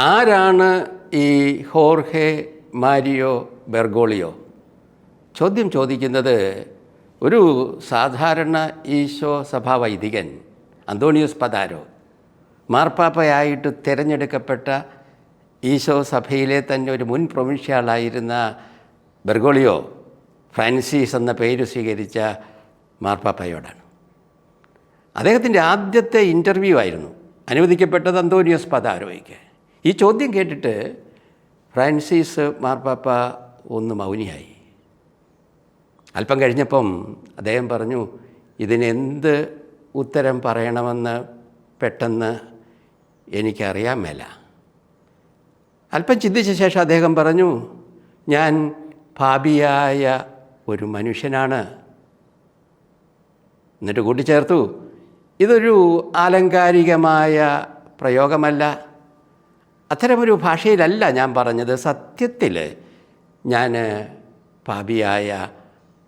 ആരാണ് ഈ ഹോർഹെ Mario Bergoglio? ചോദ്യം ചോദിക്കുന്നത് ഒരു സാധാരണ ഈശോ സഭാ വൈദികൻ അന്തോണിയോസ് പതാരോ മാർപ്പാപ്പയായിട്ട് തിരഞ്ഞെടുക്കപ്പെട്ട ഈശോ സഭയിലെ തന്നെ ഒരു മുൻ പ്രൊവിൻഷ്യാളായിരുന്ന ബെർഗോളിയോ ഫ്രാൻസിസ് എന്ന പേര് സ്വീകരിച്ച മാർപ്പാപ്പയോടാണ്. അദ്ദേഹത്തിന്റെ ആദ്യത്തെ ഇന്റർവ്യൂ ആയിരുന്നു അനുവദിക്കപ്പെട്ടത് അന്തോണിയോസ് പതാരോയ്ക്ക്. ഈ ചോദ്യം കേട്ടിട്ട് ഫ്രാൻസിസ് മാർപ്പാപ്പ ഒന്ന് മൗനിയായി. അല്പം കഴിഞ്ഞപ്പം അദ്ദേഹം പറഞ്ഞു ഇതിനെന്ത് ഉത്തരം പറയണമെന്ന് പെട്ടെന്ന് എനിക്കറിയാൻ മേല. അല്പം ചിന്തിച്ച ശേഷം അദ്ദേഹം പറഞ്ഞു ഞാൻ ഭാപിയായ ഒരു മനുഷ്യനാണ്. എന്നിട്ട് കൂട്ടിച്ചേർത്തു ഇതൊരു ആലങ്കാരികമായ പ്രയോഗമല്ല. അത്തരമൊരു ഭാഷയിലല്ല ഞാൻ പറഞ്ഞത്. സത്യത്തിൽ ഞാൻ പാപിയായ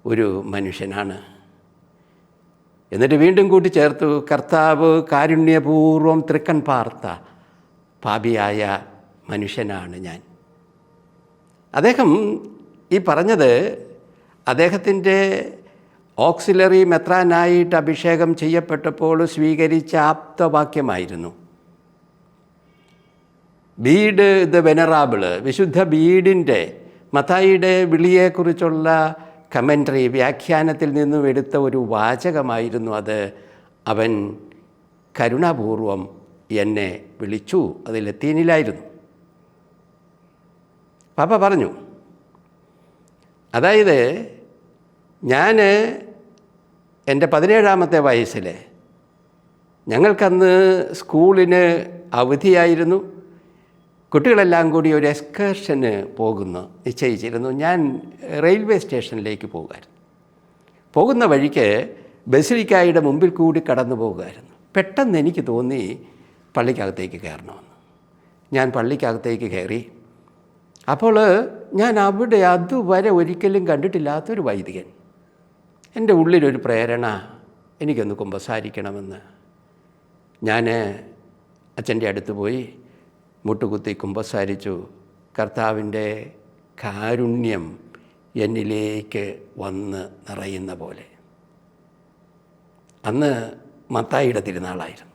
ഒരു മനുഷ്യനാണ്. എന്നിട്ട് വീണ്ടും കൂട്ടിച്ചേർത്തു കർത്താവ് കാരുണ്യപൂർവം തൃക്കൻ പാർത്ത പാപിയായ മനുഷ്യനാണ് ഞാൻ. അദ്ദേഹം ഈ പറഞ്ഞത് അദ്ദേഹത്തിന്റെ ഓക്സിലറി മെത്രാനായിട്ട് അഭിഷേകം ചെയ്യപ്പെട്ടപ്പോൾ സ്വീകരിച്ച ആപ്തവാക്യമായിരുന്നു. Bede the വെനറാബിൾ. വിശുദ്ധ ബീഡിന്റെ മത്തായിയുടെ വിളിയെക്കുറിച്ചുള്ള കമൻട്രി വ്യാഖ്യാനത്തിൽ നിന്നും എടുത്ത ഒരു വാചകമായിരുന്നു അത്. അവൻ കരുണാപൂർവം എന്നെ വിളിച്ചു. അത് ലത്തീനിലായിരുന്നു പാപ്പ പറഞ്ഞു അതായത് ഞാൻ എന്റെ പതിനേഴാമത്തെ വയസ്സിൽ ഞങ്ങൾക്കന്ന് സ്കൂളിന് അവധിയായിരുന്നു. കുട്ടികളെല്ലാം കൂടി ഒരു എക്സ്കർഷന് പോകുന്നു നിശ്ചയിച്ചിരുന്നു. ഞാൻ റെയിൽവേ സ്റ്റേഷനിലേക്ക് പോകുമായിരുന്നു. പോകുന്ന വഴിക്ക് ബസിലിക്കായുടെ മുമ്പിൽ കൂടി കടന്നു പോകുമായിരുന്നു. പെട്ടെന്ന് എനിക്ക് തോന്നി പള്ളിക്കകത്തേക്ക് കയറണമെന്ന്. ഞാൻ പള്ളിക്കകത്തേക്ക് കയറി. അപ്പോൾ ഞാൻ അവിടെ അതുവരെ ഒരിക്കലും കണ്ടിട്ടില്ലാത്തൊരു വൈദികൻ. എന്റെ ഉള്ളിലൊരു പ്രേരണ എനിക്കൊന്ന് കുമ്പസാരിക്കണമെന്ന്. ഞാൻ അച്ഛന്റെ അടുത്ത് പോയി. മുട്ടുകുത്തി കുമ്പസാരിച്ചു കർത്താവിന്റെ കാരുണ്യം എന്നിലേക്ക് വന്ന് നിറയുന്ന പോലെ. അന്ന് മത്തായിയുടെ തിരുനാളായിരുന്നു.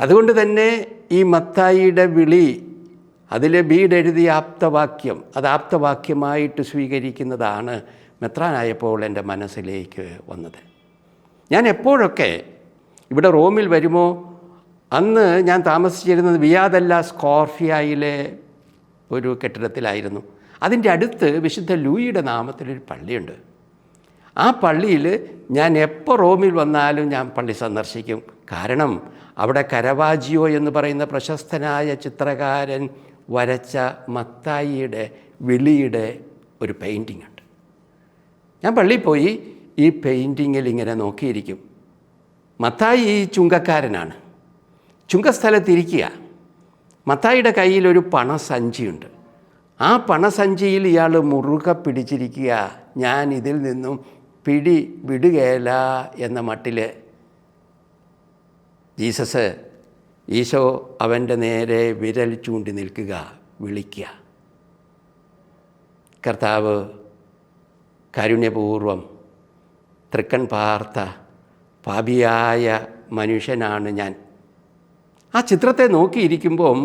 അതുകൊണ്ട് തന്നെ ഈ മത്തായിയുടെ വിളി അതിലെ അതിൽ ബീഡെഴുതിയ ആപ്തവാക്യം അത് ആപ്തവാക്യമായിട്ട് സ്വീകരിക്കുന്നതാണ് മെത്രാനായപ്പോൾ എന്റെ മനസ്സിലേക്ക് വന്നത്. ഞാൻ എപ്പോഴൊക്കെ ഇവിടെ റോമിൽ വരുമോ അന്ന് ഞാൻ താമസിച്ചിരുന്നത് വിയാദല്ല സ്കോർഫിയയിലെ ഒരു കെട്ടിടത്തിലായിരുന്നു. അതിന്റെ അടുത്ത് വിശുദ്ധ ലൂയിയുടെ നാമത്തിലൊരു പള്ളിയുണ്ട്. ആ പള്ളിയിൽ ഞാൻ എപ്പോൾ റോമിൽ വന്നാലും ഞാൻ പള്ളി സന്ദർശിക്കും. കാരണം അവിടെ കരവാജിയോ എന്ന് പറയുന്ന പ്രശസ്തനായ ചിത്രകാരൻ വരച്ച മത്തായിയുടെ വിളിയുടെ ഒരു പെയിന്റിംഗ് ഉണ്ട്. ഞാൻ പള്ളിയിൽ പോയി ഈ പെയിന്റിങ്ങിൽ ഇങ്ങനെ നോക്കിയിരിക്കും. മത്തായി ചുങ്കക്കാരനാണ്. ചുങ്കസ്ഥലത്തിരിക്കുക മത്തായിയുടെ കയ്യിൽ ഒരു പണസഞ്ചിയുണ്ട്. ആ പണസഞ്ചിയിൽ ഇയാൾ മുറുകെ പിടിച്ചിരിക്കുക ഞാൻ ഇതിൽ നിന്നും പിടി വിടുകയില്ല എന്ന മട്ടിൽ ജീസസ് ഈശോ അവന്റെ നേരെ വിരൽ ചൂണ്ടി നിൽക്കുക വിളിക്കുക. കർത്താവ് കാരുണ്യപൂർവം തൃക്കൺ പാർത്ത പാപിയായ മനുഷ്യനാണ് ഞാൻ. ആ ചിത്രത്തെ നോക്കിയിരിക്കുമ്പം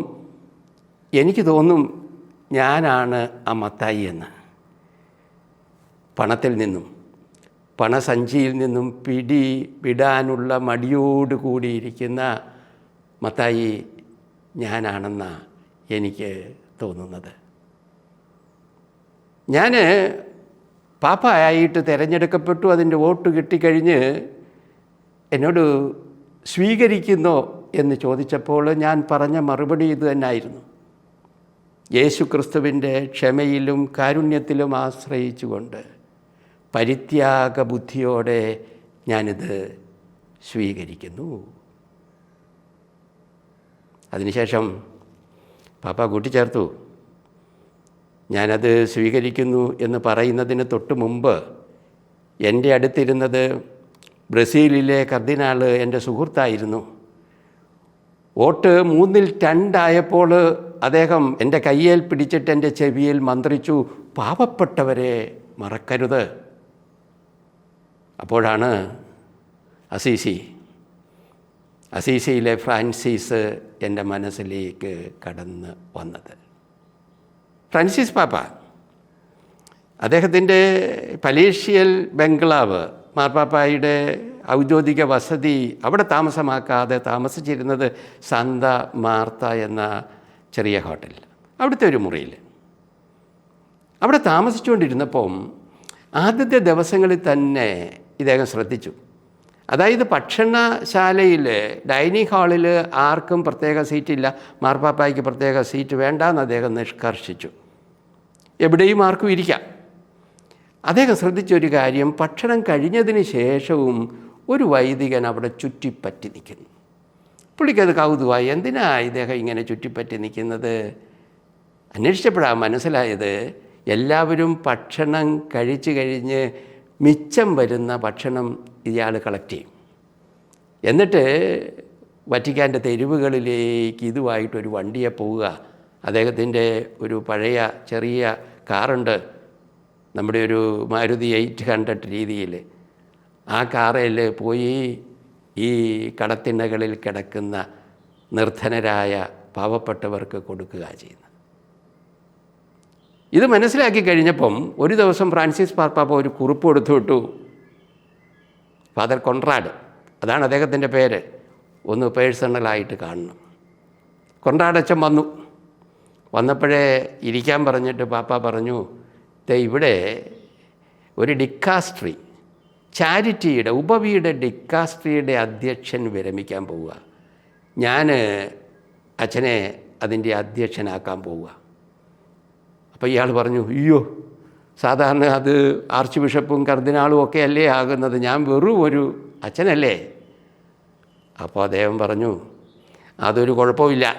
എനിക്ക് തോന്നും ഞാനാണ് ആ മത്തായി എന്ന്. പണത്തിൽ നിന്നും പണസഞ്ചിയിൽ നിന്നും പിടി വിടാനുള്ള മടിയോട് കൂടിയിരിക്കുന്ന മത്തായി ഞാനാണെന്നാണ് എനിക്ക് തോന്നുന്നത്. ഞാൻ പാപ്പയായിട്ട് തിരഞ്ഞെടുക്കപ്പെട്ടു അതിന്റെ വോട്ട് കിട്ടിക്കഴിഞ്ഞ് എന്നോട് സ്വീകരിക്കുന്നോ എന്ന് ചോദിച്ചപ്പോൾ ഞാൻ പറഞ്ഞ മറുപടി ഇത് തന്നെയായിരുന്നു യേശു ക്രിസ്തുവിന്റെ ക്ഷമയിലും കാരുണ്യത്തിലും ആശ്രയിച്ചുകൊണ്ട് പരിത്യാഗ ബുദ്ധിയോടെ ഞാനിത് സ്വീകരിക്കുന്നു. അതിനുശേഷം പാപ്പ കൂട്ടിച്ചേർത്തു. ഞാനത് സ്വീകരിക്കുന്നു എന്ന് പറയുന്നതിന് തൊട്ട് മുമ്പ് എന്റെ അടുത്തിരുന്നത് ബ്രസീലിലെ കർദിനാൾ എന്റെ സുഹൃത്തായിരുന്നു. വോട്ട് മൂന്നിൽ രണ്ടായപ്പോൾ അദ്ദേഹം എന്റെ കയ്യിൽ പിടിച്ചിട്ട് എന്റെ ചെവിയിൽ മന്ത്രിച്ചു പാവപ്പെട്ടവരെ മറക്കരുത്. അപ്പോഴാണ് അസീസി അസീസിയിലെ ഫ്രാൻസിസ് എന്റെ മനസ്സിലേക്ക് കടന്ന് വന്നത്. ഫ്രാൻസിസ് പാപ്പ അദ്ദേഹത്തിന്റെ പലേഷ്യൽ ബംഗ്ലാവ് മാർപ്പാപ്പായുടെ ഔദ്യോഗിക വസതി അവിടെ താമസമാക്കാതെ താമസിച്ചിരുന്നത് സന്ത മാർത്ത എന്ന ചെറിയ ഹോട്ടൽ അവിടുത്തെ ഒരു മുറിയിൽ. അവിടെ താമസിച്ചുകൊണ്ടിരുന്നപ്പം ആദ്യത്തെ ദിവസങ്ങളിൽ തന്നെ ഇദ്ദേഹം ശ്രദ്ധിച്ചു. അതായത് ഭക്ഷണശാലയിൽ ഡൈനിങ് ഹാളിൽ ആർക്കും പ്രത്യേക സീറ്റില്ല മാർപ്പാപ്പായ്ക്ക് പ്രത്യേക സീറ്റ് വേണ്ടെന്ന് അദ്ദേഹം നിഷ്കർഷിച്ചു. എവിടെയും ആർക്കും ഇരിക്കാം. അദ്ദേഹം ശ്രദ്ധിച്ച ഒരു കാര്യം ഭക്ഷണം കഴിഞ്ഞതിന് ശേഷവും ഒരു വൈദികൻ അവിടെ ചുറ്റിപ്പറ്റി നിൽക്കുന്നു. പുള്ളിക്കത് കൗതുകമായി എന്തിനാ ഇദ്ദേഹം ഇങ്ങനെ ചുറ്റിപ്പറ്റി നിൽക്കുന്നത്? അന്വേഷിച്ചപ്പോഴാണ് മനസ്സിലായത് എല്ലാവരും ഭക്ഷണം കഴിച്ചു കഴിഞ്ഞ് മിച്ചം വരുന്ന ഭക്ഷണം ഇയാൾ കളക്ട് ചെയ്യും. എന്നിട്ട് വറ്റിക്കാന്റെ തെരുവുകളിലേക്ക് ഇതുമായിട്ടൊരു വണ്ടിയെ പോവുക. അദ്ദേഹത്തിന്റെ ഒരു പഴയ ചെറിയ കാറുണ്ട്. നമ്മുടെ ഒരു മാരുതി എയ്റ്റ് ഹൺഡ്രഡ് രീതിയിൽ ആ കാറിൽ പോയി ഈ കടത്തിണ്ണകളിൽ കിടക്കുന്ന നിർദ്ധനരായ പാവപ്പെട്ടവർക്ക് കൊടുക്കുക ചെയ്യുന്നത്. ഇത് മനസ്സിലാക്കി കഴിഞ്ഞപ്പം ഒരു ദിവസം ഫ്രാൻസിസ് പാർപ്പാപ്പ ഒരു കുറിപ്പ് കൊടുത്തു വിട്ടു. ഫാദർ കൊൺറാഡ് അതാണ് അദ്ദേഹത്തിന്റെ പേര്. ഒന്ന് പേഴ്സണലായിട്ട് കാണണം. കൊണ്ടാടച്ചൻ വന്നു. വന്നപ്പോഴേ ഇരിക്കാൻ പറഞ്ഞിട്ട് പാപ്പ പറഞ്ഞു ഇവിടെ ഒരു ഡിക്കാസ്ട്രി ചാരിറ്റിയുടെ ഉപവിയുടെ ഡിക്കാസ്ട്രിയുടെ അധ്യക്ഷൻ വിരമിക്കാൻ പോവുക. ഞാൻ അച്ഛനെ അതിന്റെ അധ്യക്ഷനാക്കാൻ പോവുക. അപ്പോൾ ഇയാൾ പറഞ്ഞു അയ്യോ സാധാരണ അത് ആർച്ച് ബിഷപ്പും കർദിനാളും ഒക്കെ അല്ലേ ആകുന്നത്? ഞാൻ വെറും ഒരു അച്ഛനല്ലേ? അപ്പോൾ അദ്ദേഹം പറഞ്ഞു അതൊരു കുഴപ്പമില്ല.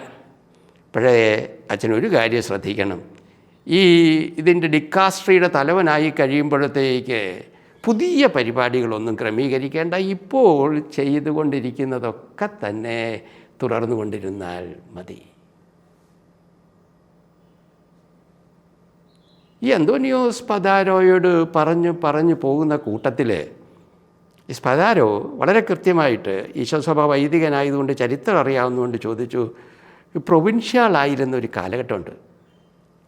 പക്ഷേ അച്ഛനൊരു കാര്യം ശ്രദ്ധിക്കണം. ഈ ഇതിന്റെ ഡിക്കാസ്ട്രിയുടെ തലവനായി കഴിയുമ്പോഴത്തേക്ക് പുതിയ പരിപാടികളൊന്നും ക്രമീകരിക്കേണ്ട. ഇപ്പോൾ ചെയ്തുകൊണ്ടിരിക്കുന്നതൊക്കെ തന്നെ തുടർന്നു കൊണ്ടിരുന്നാൽ മതി. ഈ അന്തോണിയോ സ്പദാരോയോട് പറഞ്ഞു പറഞ്ഞു പോകുന്ന കൂട്ടത്തിൽ സ്പദാരോ വളരെ കൃത്യമായിട്ട് ഈശോസഭ വൈദികനായതുകൊണ്ട് ചരിത്രം അറിയാവുന്നതുകൊണ്ട് ചോദിച്ചു പ്രൊവിൻഷ്യലായിരുന്ന ഒരു കാലഘട്ടമുണ്ട്.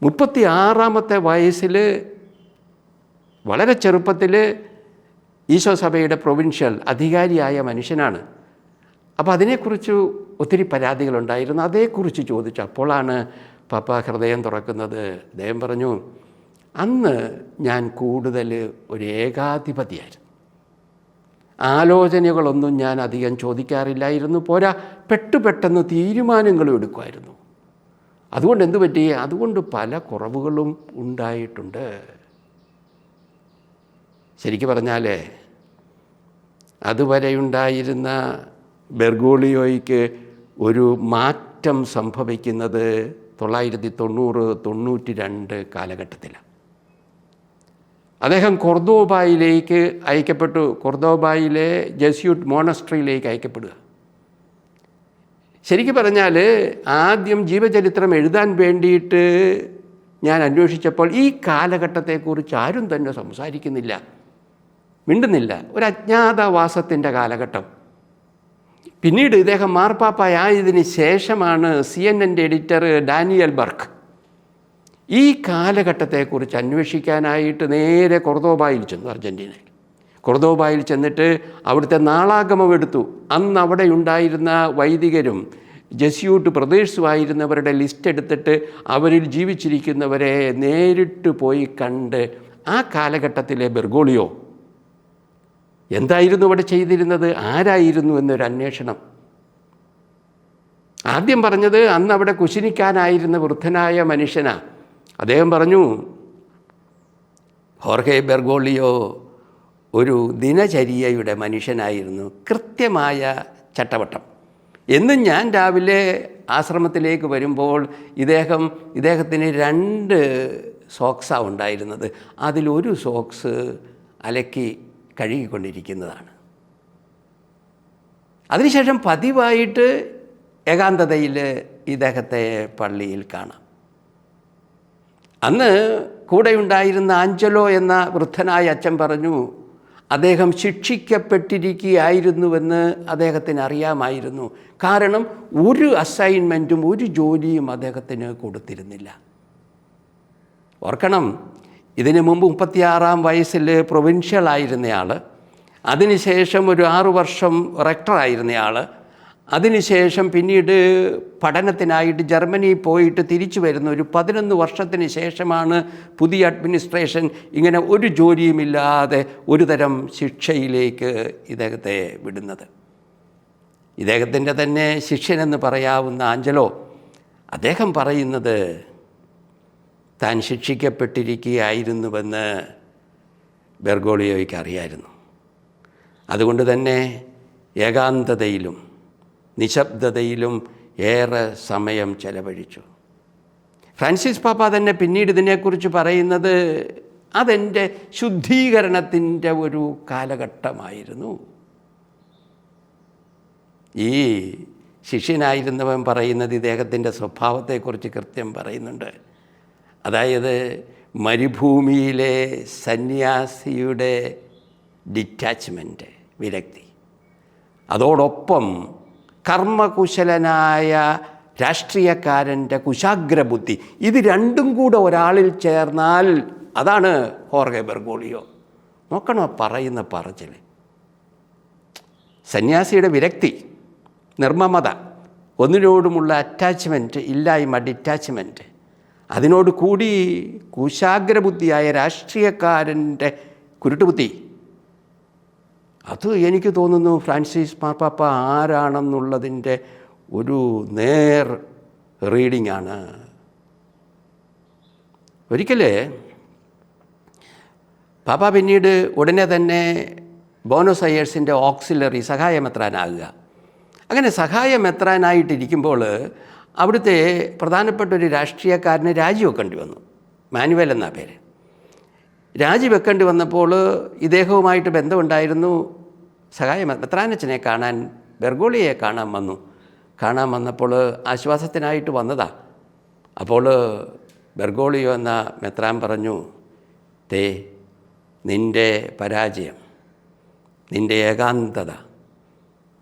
മുപ്പത്തി ആറാമത്തെ വയസ്സിൽ വളരെ ചെറുപ്പത്തിൽ ഈശോ സഭയുടെ പ്രൊവിൻഷ്യൽ അധികാരിയായ മനുഷ്യനാണ്. അപ്പോൾ അതിനെക്കുറിച്ച് ഒത്തിരി പരാതികളുണ്ടായിരുന്നു. അതേക്കുറിച്ച് ചോദിച്ചു. അപ്പോഴാണ് പപ്പ ഹൃദയം തുറക്കുന്നത്. അദ്ദേഹം പറഞ്ഞു അന്ന് ഞാൻ കൂടുതൽ ഒരു ഏകാധിപതിയായിരുന്നു. ആലോചനകളൊന്നും ഞാൻ അധികം ചോദിക്കാറില്ലായിരുന്നു. പോരാ പെട്ടുപെട്ടെന്ന് തീരുമാനങ്ങളും എടുക്കുമായിരുന്നു. അതുകൊണ്ട് എന്തു പറ്റി? അതുകൊണ്ട് പല കുറവുകളും ഉണ്ടായിട്ടുണ്ട്. ശരിക്കും പറഞ്ഞാൽ അതുവരെയുണ്ടായിരുന്ന ബെർഗോളിയോയ്ക്ക് ഒരു മാറ്റം സംഭവിക്കുന്നത് തൊള്ളായിരത്തി തൊണ്ണൂറ് തൊണ്ണൂറ്റി രണ്ട് കാലഘട്ടത്തിലാണ്. അദ്ദേഹം കൊർദോബായിലേക്ക് അയക്കപ്പെട്ടു. കൊർദോബായിലെ ജെസ്യൂട്ട് മോണസ്ട്രിയിലേക്ക് അയക്കപ്പെടുക. ശരിക്കും പറഞ്ഞാൽ ആദ്യം ജീവചരിത്രം എഴുതാൻ വേണ്ടിയിട്ട് ഞാൻ അന്വേഷിച്ചപ്പോൾ ഈ കാലഘട്ടത്തെക്കുറിച്ച് ആരും തന്നെ സംസാരിക്കുന്നില്ല. മിണ്ടുന്നില്ല. ഒരു അജ്ഞാതവാസത്തിന്റെ കാലഘട്ടം. പിന്നീട് ഇദ്ദേഹം മാർപ്പാപ്പായതിന് ശേഷമാണ് സി എൻ എന്റെ എഡിറ്റർ ഡാനിയൽ ബർക്ക്. ഈ കാലഘട്ടത്തെക്കുറിച്ച് അന്വേഷിക്കാനായിട്ട് നേരെ കൊർദോബായിൽ ചെന്നു അർജന്റീനയിൽ. കൊർദോബായിൽ ചെന്നിട്ട് അവിടുത്തെ നാളാഗമം എടുത്തു. അന്ന് അവിടെ ഉണ്ടായിരുന്ന വൈദികരും ജസ്യൂട്ട് പ്രദേശമായിരുന്നവരുടെ ലിസ്റ്റ് എടുത്തിട്ട് അവരിൽ ജീവിച്ചിരിക്കുന്നവരെ നേരിട്ട് പോയി കണ്ട് ആ കാലഘട്ടത്തിലെ ബെർഗോളിയോ എന്തായിരുന്നു അവിടെ ചെയ്തിരുന്നത്? ആരായിരുന്നു എന്നൊരു അന്വേഷണം. ആദ്യം പറഞ്ഞത് അന്ന് അവിടെ കുശിനിക്കാനായിരുന്ന വൃദ്ധനായ മനുഷ്യനാ. അദ്ദേഹം പറഞ്ഞു ഹോർഹെ ബെർഗോളിയോ ഒരു ദിനചര്യയുടെ മനുഷ്യനായിരുന്നു കൃത്യമായ ചട്ടവട്ടം. എന്നും ഞാൻ രാവിലെ ആശ്രമത്തിലേക്ക് വരുമ്പോൾ ഇദ്ദേഹം ഇദ്ദേഹത്തിന് രണ്ട് സോക്സാണ് ഉണ്ടായിരുന്നത്. അതിലൊരു സോക്സ് അലക്കി കഴുകിക്കൊണ്ടിരിക്കുന്നതാണ്. അതിനുശേഷം പതിവായിട്ട് ഏകാന്തതയിൽ ഇദ്ദേഹത്തെ പള്ളിയിൽ കാണാം. അന്ന് കൂടെയുണ്ടായിരുന്ന ആഞ്ചലോ എന്ന വൃദ്ധനായ അച്ഛൻ പറഞ്ഞു അദ്ദേഹം ശിക്ഷിക്കപ്പെട്ടിരിക്കുകയായിരുന്നുവെന്ന് അദ്ദേഹത്തിന് അറിയാമായിരുന്നു കാരണം ഒരു അസൈൻമെന്റും ഒരു ജോലിയും അദ്ദേഹത്തിന് കൊടുത്തിരുന്നില്ല. ഓർക്കണം ഇതിനു മുമ്പ് മുപ്പത്തിയാറാം വയസ്സിൽ പ്രൊവിൻഷ്യലായിരുന്നയാൾ അതിനുശേഷം ഒരു ആറു വർഷം റെക്ടറായിരുന്നയാൾ അതിനുശേഷം പിന്നീട് പഠനത്തിനായിട്ട് ജർമ്മനി പോയിട്ട് തിരിച്ചു വരുന്ന ഒരു പതിനൊന്ന് വർഷത്തിന് ശേഷമാണ് പുതിയ അഡ്മിനിസ്ട്രേഷൻ ഇങ്ങനെ ഒരു ജോലിയുമില്ലാതെ ഒരു തരം ശിക്ഷയിലേക്ക് ഇദ്ദേഹത്തെ വിടുന്നത്. ഇദ്ദേഹത്തിന്റെ തന്നെ ശിഷ്യനെന്ന് പറയാവുന്ന ആഞ്ചലോ അദ്ദേഹം പറയുന്നത് താൻ ശിക്ഷിക്കപ്പെട്ടിരിക്കുകയായിരുന്നുവെന്ന് ബെർഗോളിയോയ്ക്ക് അറിയായിരുന്നു. അതുകൊണ്ട് തന്നെ ഏകാന്തതയിലും നിശബ്ദതയിലും ഏറെ സമയം ചെലവഴിച്ചു. ഫ്രാൻസിസ് പാപ്പ തന്നെ പിന്നീട് ഇതിനെക്കുറിച്ച് പറയുന്നത് അതെന്റെ ശുദ്ധീകരണത്തിന്റെ ഒരു കാലഘട്ടമായിരുന്നു. ഈ ശിഷ്യനായിരുന്നവൻ പറയുന്നത് ഇദ്ദേഹത്തിന്റെ സ്വഭാവത്തെക്കുറിച്ച് കൃത്യം പറയുന്നുണ്ട്. അതായത് മരുഭൂമിയിലെ സന്യാസിയുടെ ഡിറ്റാച്ച്മെന്റ് വിരക്തി. അതോടൊപ്പം കർമ്മകുശലനായ രാഷ്ട്രീയക്കാരന്റെ കുശാഗ്രബുദ്ധി. ഇത് രണ്ടും കൂടെ ഒരാളിൽ ചേർന്നാൽ അതാണ് ഹോർഗെ ബെർഗോളിയോ. നോക്കണോ പറയുന്ന പറച്ചിൽ സന്യാസിയുടെ വിരക്തി നിർമ്മമത ഒന്നിനോടുമുള്ള അറ്റാച്ച്മെന്റ് ഇല്ലായ്മ ഡിറ്റാച്ച്മെന്റ് അതിനോട് കൂടി കുശാഗ്രബുദ്ധിയായ രാഷ്ട്രീയക്കാരന്റെ കുരുട്ടുബുദ്ധി. അത് എനിക്ക് തോന്നുന്നു ഫ്രാൻസിസ് മാർപ്പാപ്പ ആരാണെന്നുള്ളതിന്റെ ഒരു നേർ റീഡിംഗ് ആണ് ഒരിക്കലേ പാപ്പ പിന്നീട് ഉടനെ തന്നെ ബോണസ് അയേഴ്സിന്റെ ഓക്സിലറി സഹായമെത്രാനാകുക. അങ്ങനെ സഹായമെത്രാനായിട്ടിരിക്കുമ്പോൾ അവിടുത്തെ പ്രധാനപ്പെട്ട ഒരു രാഷ്ട്രീയക്കാരന് രാജിവെക്കേണ്ടി വന്നു. മാനുവൽ എന്നാ പേര്. രാജിവെക്കേണ്ടി വന്നപ്പോൾ ഇദ്ദേഹവുമായിട്ട് ബന്ധമുണ്ടായിരുന്നു സഹായ മെത്രാനച്ചനെ കാണാൻ ബെർഗോളിയെ കാണാൻ വന്നു. കാണാൻ വന്നപ്പോൾ ആശ്വാസത്തിനായിട്ട് വന്നതാ. അപ്പോൾ ബെർഗോളിയോ എന്ന മെത്രാൻ പറഞ്ഞു തേ നിന്റെ പരാജയം നിന്റെ ഏകാന്തത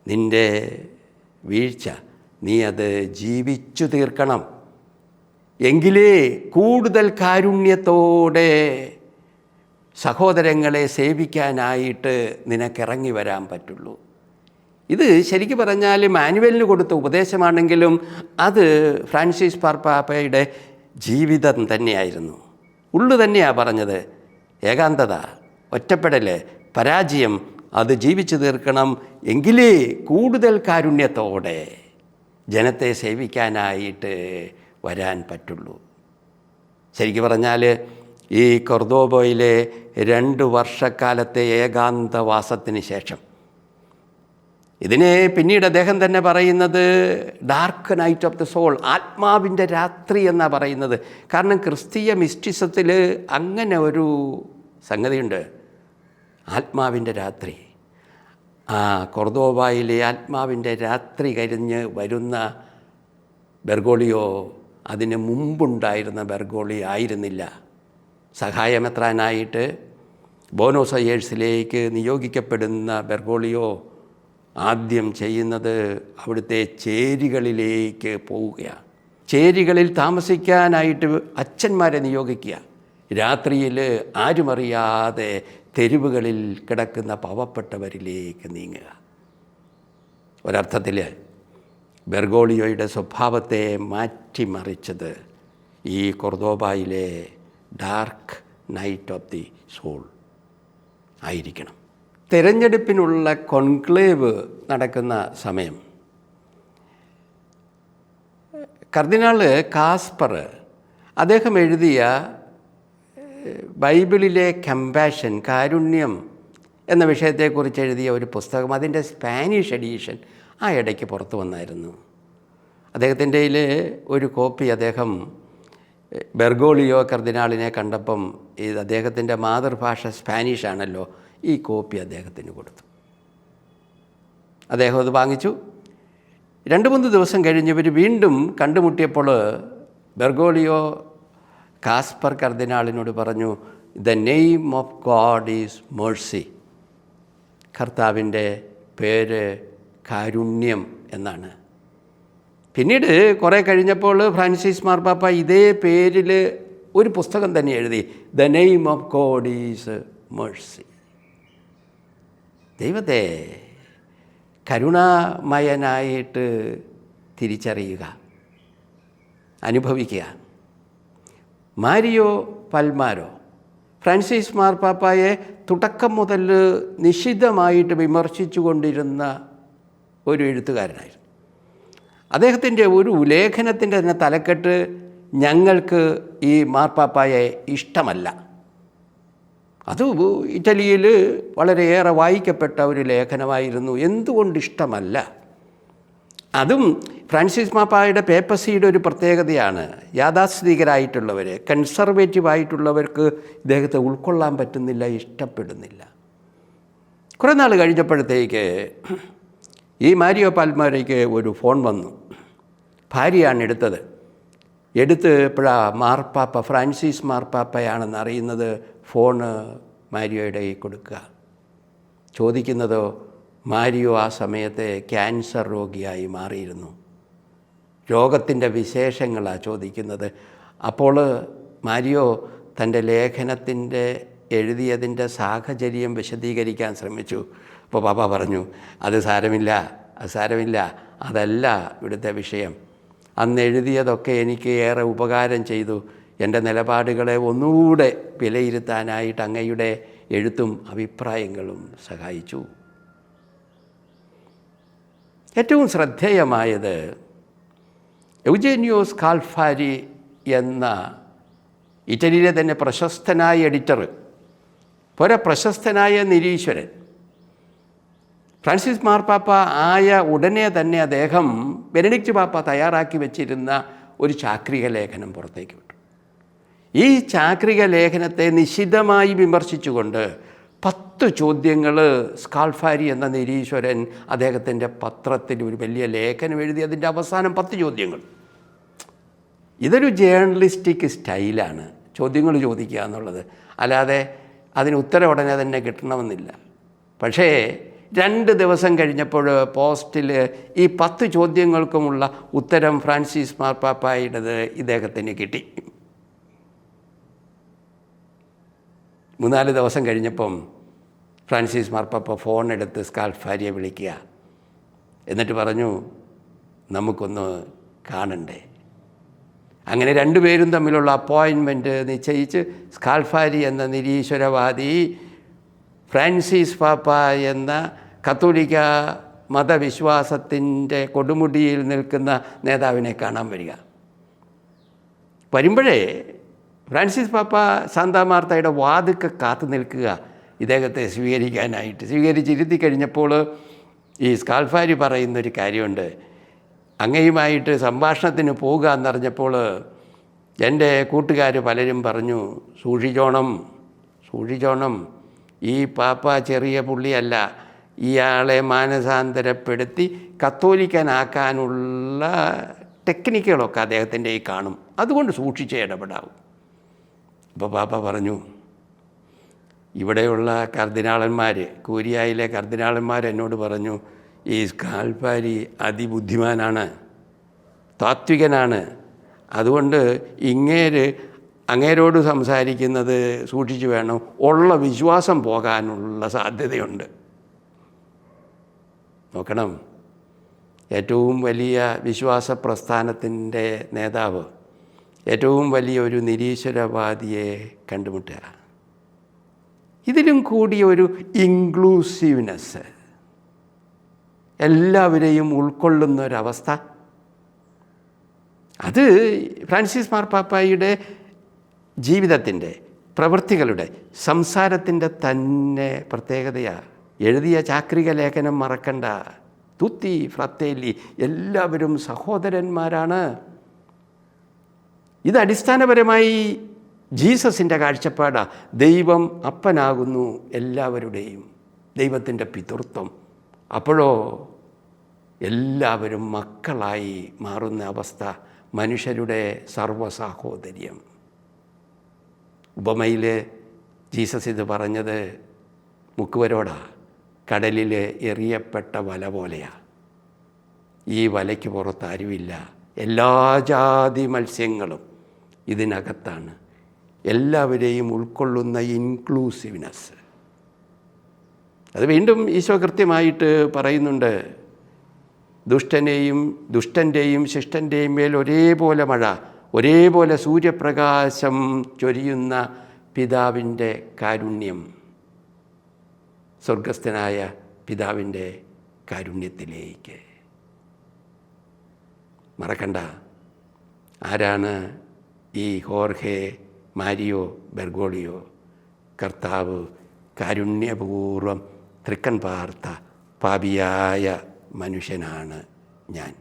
നിന്റെ വീഴ്ച നീ അത് ജീവിച്ചു തീർക്കണം. എങ്കിലേ കൂടുതൽ കാരുണ്യത്തോടെ സഹോദരങ്ങളെ സേവിക്കാനായിട്ട് നിനക്കിറങ്ങി വരാൻ പറ്റുള്ളൂ. ഇത് ശരിക്കും പറഞ്ഞാൽ മാനുവലിന് കൊടുത്ത ഉപദേശമാണെങ്കിലും അത് ഫ്രാൻസിസ് പാർപ്പാപ്പയുടെ ജീവിതം തന്നെയായിരുന്നു. ഉള്ളു തന്നെയാണ് പറഞ്ഞത്. ഏകാന്തത ഒറ്റപ്പെടൽ പരാജയം അത് ജീവിച്ചു തീർക്കണം എങ്കിലേ കൂടുതൽ കാരുണ്യത്തോടെ ജനത്തെ സേവിക്കാനായിട്ട് വരാൻ പറ്റുള്ളൂ. ശരിക്കും പറഞ്ഞാൽ ഈ കൊർദോബോയിലെ രണ്ട് വർഷക്കാലത്തെ ഏകാന്തവാസത്തിന് ശേഷം. ഇതിനെ പിന്നീട് അദ്ദേഹം തന്നെ പറയുന്നത് dark night of the soul ആത്മാവിന്റെ രാത്രി എന്നാണ് പറയുന്നത്. കാരണം ക്രിസ്തീയ മിസ്റ്റിസത്തിൽ അങ്ങനെ ഒരു സംഗതിയുണ്ട്. ആത്മാവിന്റെ രാത്രി. ആ കൊർദോബായിലെ ആത്മാവിന്റെ രാത്രി കരിഞ്ഞ് വരുന്ന ബെർഗോളിയോ അതിന് മുമ്പുണ്ടായിരുന്ന ബെർഗോളി ആയിരുന്നില്ല. സഹായമെത്രാനായിട്ട് ബോനോസ് അയേഴ്സിലേക്ക് നിയോഗിക്കപ്പെടുന്ന ബെർഗോളിയോ ആദ്യം ചെയ്യുന്നത് അവിടുത്തെ ചേരികളിലേക്ക് പോവുകയാണ്. ചേരികളിൽ താമസിക്കാനായിട്ട് അച്ഛന്മാരെ നിയോഗിക്കുക. രാത്രിയിൽ ആരുമറിയാതെ തെരുവുകളിൽ കിടക്കുന്ന പാവപ്പെട്ടവരിലേക്ക് നീങ്ങുക. ഒരർത്ഥത്തിൽ ബെർഗോളിയോയുടെ സ്വഭാവത്തെ മാറ്റിമറിച്ചത് ഈ കൊർദോബായിലെ dark night of the soul ആയിരിക്കണം. തിരഞ്ഞെടുപ്പിനുള്ള കോൺക്ലേവ് നടക്കുന്ന സമയം. കർദിനാൾ കാസ്പർ അദ്ദേഹം എഴുതിയ ബൈബിളിലെ കമ്പാഷൻ കാരുണ്യം എന്ന വിഷയത്തെക്കുറിച്ച് എഴുതിയ ഒരു പുസ്തകം അതിന്റെ സ്പാനിഷ് എഡീഷൻ ആ ഇടയ്ക്ക് പുറത്തു വന്നായിരുന്നു. അദ്ദേഹത്തിന്റെ ഒരു കോപ്പി അദ്ദേഹം ബെർഗോളിയോ കർദിനാളിനെ കണ്ടപ്പം ഇത് അദ്ദേഹത്തിന്റെ മാതൃഭാഷ സ്പാനിഷ് ആണല്ലോ ഈ കോപ്പി അദ്ദേഹത്തിന് കൊടുത്തു. അദ്ദേഹം അത് വാങ്ങിച്ചു. രണ്ട് മൂന്ന് ദിവസം കഴിഞ്ഞ് ഇവർ വീണ്ടും കണ്ടുമുട്ടിയപ്പോൾ ബെർഗോളിയോ കാസ്പർ കർദിനാളിനോട് പറഞ്ഞു the name of God is mercy കർത്താവിന്റെ പേര് കാരുണ്യം എന്നാണ്. പിന്നീട് കുറേ കഴിഞ്ഞപ്പോൾ ഫ്രാൻസിസ് മാർപ്പാപ്പ ഇതേ പേരിൽ ഒരു പുസ്തകം തന്നെ എഴുതി the name of God is mercy ദൈവത്തെ കരുണാമയനായിട്ട് തിരിച്ചറിയുക അനുഭവിക്കുക. മാരിയോ പൽമാരോ ഫ്രാൻസിസ് മാർപ്പാപ്പായെ തുടക്കം മുതൽ നിശിതമായിട്ട് വിമർശിച്ചു കൊണ്ടിരുന്ന ഒരു എഴുത്തുകാരനായിരുന്നു. അദ്ദേഹത്തിന്റെ ഒരു ലേഖനത്തിന്റെ തന്നെ തലക്കെട്ട് ഞങ്ങൾക്ക് ഈ മാർപ്പാപ്പായെ ഇഷ്ടമല്ല. അത് ഇറ്റലിയിൽ വളരെയേറെ വായിക്കപ്പെട്ട ഒരു ലേഖനമായിരുന്നു. എന്തുകൊണ്ട് ഇഷ്ടമല്ല? അതും ഫ്രാൻസിസ് മാപ്പായുടെ പേപ്പസിയുടെ ഒരു പ്രത്യേകതയാണ്. യാഥാസ്ഥിതികരായിട്ടുള്ളവർ കൺസർവേറ്റീവ് ആയിട്ടുള്ളവർക്ക് ഇദ്ദേഹത്തെ ഉൾക്കൊള്ളാൻ പറ്റുന്നില്ല ഇഷ്ടപ്പെടുന്നില്ല. കുറേ നാൾ കഴിഞ്ഞപ്പോഴത്തേക്ക് ഈ മാരിയോ പാൽമാരയ്ക്ക് ഒരു ഫോൺ വന്നു. ഭാര്യയാണ് എടുത്തത്. എടുത്ത് ഇപ്പോഴാ മാർപ്പാപ്പ ഫ്രാൻസിസ് മാർപ്പാപ്പയാണെന്ന് അറിയുന്നത് ഫോണ് മാരിയോയുടെ കയ്യിൽ കൊടുക്കുക. ചോദിക്കുന്നതോ മാരിയോ ആ സമയത്തെ ക്യാൻസർ രോഗിയായി മാറിയിരുന്നു. രോഗത്തിന്റെ വിശേഷങ്ങളാണ് ചോദിക്കുന്നത്. അപ്പോൾ മാരിയോ തന്റെ ലേഖനത്തിന്റെ എഴുതിയതിന്റെ സാഹചര്യം വിശദീകരിക്കാൻ ശ്രമിച്ചു. അപ്പോൾ പാപ്പ പറഞ്ഞു അത് സാരമില്ല അത് സാരമില്ല അതല്ല ഇവിടുത്തെ വിഷയം. അന്ന് എഴുതിയതൊക്കെ എനിക്ക് ഏറെ ഉപകാരം ചെയ്തു. എന്റെ നിലപാടുകളെ ഒന്നുകൂടെ വിലയിരുത്താനായിട്ട് അങ്ങയുടെ എഴുത്തും അഭിപ്രായങ്ങളും സഹായിച്ചു. ഏറ്റവും ശ്രദ്ധേയമായത് എൗജേനിയോസ് കാൽഫാരി എന്ന ഇറ്റലിയിലെ തന്നെ പ്രശസ്തനായ എഡിറ്റർ പോരാ പ്രശസ്തനായ നിരീശ്വരൻ. ഫ്രാൻസിസ് മാർപ്പാപ്പ ആയ ഉടനെ തന്നെ അദ്ദേഹം ബെനഡിക്റ്റ് പാപ്പ തയ്യാറാക്കി വെച്ചിരുന്ന ഒരു ചാക്രിക ലേഖനം പുറത്തേക്ക് വിട്ടു. ഈ ചാക്രിക ലേഖനത്തെ നിശിതമായി വിമർശിച്ചുകൊണ്ട് പത്ത് ചോദ്യങ്ങൾ സ്കാൾഫാരി എന്ന നിരീശ്വരൻ അദ്ദേഹത്തിന്റെ പത്രത്തിൽ ഒരു വലിയ ലേഖനം എഴുതി അതിന്റെ അവസാനം പത്ത് ചോദ്യങ്ങൾ. ഇതൊരു ജേർണലിസ്റ്റിക് സ്റ്റൈലാണ് ചോദ്യങ്ങൾ ചോദിക്കുക എന്നുള്ളത്. അല്ലാതെ അതിന് ഉത്തരം ഉടനെ തന്നെ കിട്ടണമെന്നില്ല. പക്ഷേ രണ്ട് ദിവസം കഴിഞ്ഞപ്പോൾ പോസ്റ്റിൽ ഈ പത്ത് ചോദ്യങ്ങൾക്കുമുള്ള ഉത്തരം ഫ്രാൻസിസ് മാർപ്പാപ്പായുടേത് ഇദ്ദേഹത്തിന് കിട്ടി. മൂന്നാൽ ദിവസം കഴിഞ്ഞപ്പം ഫ്രാൻസിസ് മാർപ്പാപ്പ ഫോൺ എടുത്ത് സ്കാൽഫാരിയെ വിളിക്കുക. എന്നിട്ട് പറഞ്ഞു നമുക്കൊന്ന് കാണണ്ടേ. അങ്ങനെ രണ്ടുപേരും തമ്മിലുള്ള അപ്പോയിൻമെന്റ് നിശ്ചയിച്ച് സ്കാൽഫാരി എന്ന നിരീശ്വരവാദി ഫ്രാൻസിസ് പാപ്പ എന്ന കത്തോലിക്ക മതവിശ്വാസത്തിന്റെ കൊടുമുടിയിൽ നിൽക്കുന്ന നേതാവിനെ കാണാൻ വരിക. വരുമ്പോഴേ ഫ്രാൻസിസ് പാപ്പ സാന്താമാർത്തയുടെ വാതുക്കെ കാത്തു നിൽക്കുക ഇദ്ദേഹത്തെ സ്വീകരിക്കാനായിട്ട്. സ്വീകരിച്ചിരുത്തി കഴിഞ്ഞപ്പോൾ ഈ സ്കാൽഫാരി പറയുന്നൊരു കാര്യമുണ്ട്. അങ്ങയുമായിട്ട് സംഭാഷണത്തിന് പോവുക എന്നറിഞ്ഞപ്പോൾ എന്റെ കൂട്ടുകാർ പലരും പറഞ്ഞു സൂക്ഷിച്ചോണം സൂക്ഷിച്ചോണം. ഈ പാപ്പ ചെറിയ പുള്ളിയല്ല. ഇയാളെ മാനസാന്തരപ്പെടുത്തി കത്തോലിക്കനാക്കാനുള്ള ടെക്നിക്കുകളൊക്കെ അദ്ദേഹത്തിന്റെ ഈ കാണും. അതുകൊണ്ട് സൂക്ഷിച്ച് ഇടപെടാവും. അപ്പോൾ പാപ്പ പറഞ്ഞു ഇവിടെയുള്ള കർദിനാളന്മാർ കൂരിയായിലെ കർദിനാളന്മാർ എന്നോട് പറഞ്ഞു ഈ കാൽപ്പാരി അതിബുദ്ധിമാനാണ് താത്വികനാണ്. അതുകൊണ്ട് ഇങ്ങേര് അങ്ങേരോട് സംസാരിക്കുന്നത് സൂക്ഷിച്ചു വേണം. ഉള്ള വിശ്വാസം പോകാനുള്ള സാധ്യതയുണ്ട്. നോക്കണം. ഏറ്റവും വലിയ വിശ്വാസ പ്രസ്ഥാനത്തിന്റെ നേതാവ് ഏറ്റവും വലിയ ഒരു നിരീശ്വരവാദിയെ കണ്ടുമുട്ടുക. ഇതിലും കൂടിയ ഒരു ഇൻക്ലൂസീവ്നെസ് എല്ലാവരെയും ഉൾക്കൊള്ളുന്ന ഒരവസ്ഥ അത് ഫ്രാൻസിസ് മാർപ്പാപ്പായുടെ ജീവിതത്തിന്റെ പ്രവൃത്തികളുടെ സംസാരത്തിന്റെ തന്നെ പ്രത്യേകതയാണ്. എഴുതിയ ചാക്രിക ലേഖനം മറക്കണ്ട. തുത്തി ഫ്രത്തേലി എല്ലാവരും സഹോദരന്മാരാണ്. ഇത് അടിസ്ഥാനപരമായി ജീസസിന്റെ കാഴ്ചപ്പാടാണ് ദൈവം അപ്പനാകുന്നു എല്ലാവരുടെയും. ദൈവത്തിന്റെ പിതൃത്വം. അപ്പോഴോ എല്ലാവരും മക്കളായി മാറുന്ന അവസ്ഥ. മനുഷ്യരുടെ സർവസാഹോദര്യം. ഉപമയിൽ ജീസസ് ഇത് പറഞ്ഞത് മുക്കുവരോടാ. കടലിൽ എറിയപ്പെട്ട വല പോലെയാണ് ഈ വലയ്ക്ക് പുറത്ത് ആരുമില്ല എല്ലാ ജാതി മത്സ്യങ്ങളും ഇതിനകത്താണ്. എല്ലാവരെയും ഉൾക്കൊള്ളുന്ന ഇൻക്ലൂസീവ്നെസ് അത് വീണ്ടും ഈശോ കൃത്യമായിട്ട് പറയുന്നുണ്ട്. ദുഷ്ടനെയും ദുഷ്ടന്റെയും ശിഷ്ടന്റെയും മേൽ ഒരേപോലെ മഴ ഒരേപോലെ സൂര്യപ്രകാശം ചൊരിയുന്ന പിതാവിന്റെ കാരുണ്യം. സ്വർഗസ്ഥനായ പിതാവിന്റെ കാരുണ്യത്തിലേക്ക്. മറക്കണ്ട ആരാണ് ഈ ഹോർഹെ മാരിയോ ബെർഗോളിയോ? കർത്താവ് കാരുണ്യപൂർവം തൃക്കൻ പാർത്ത പാപിയായ മനുഷ്യനാണ് ഞാൻ.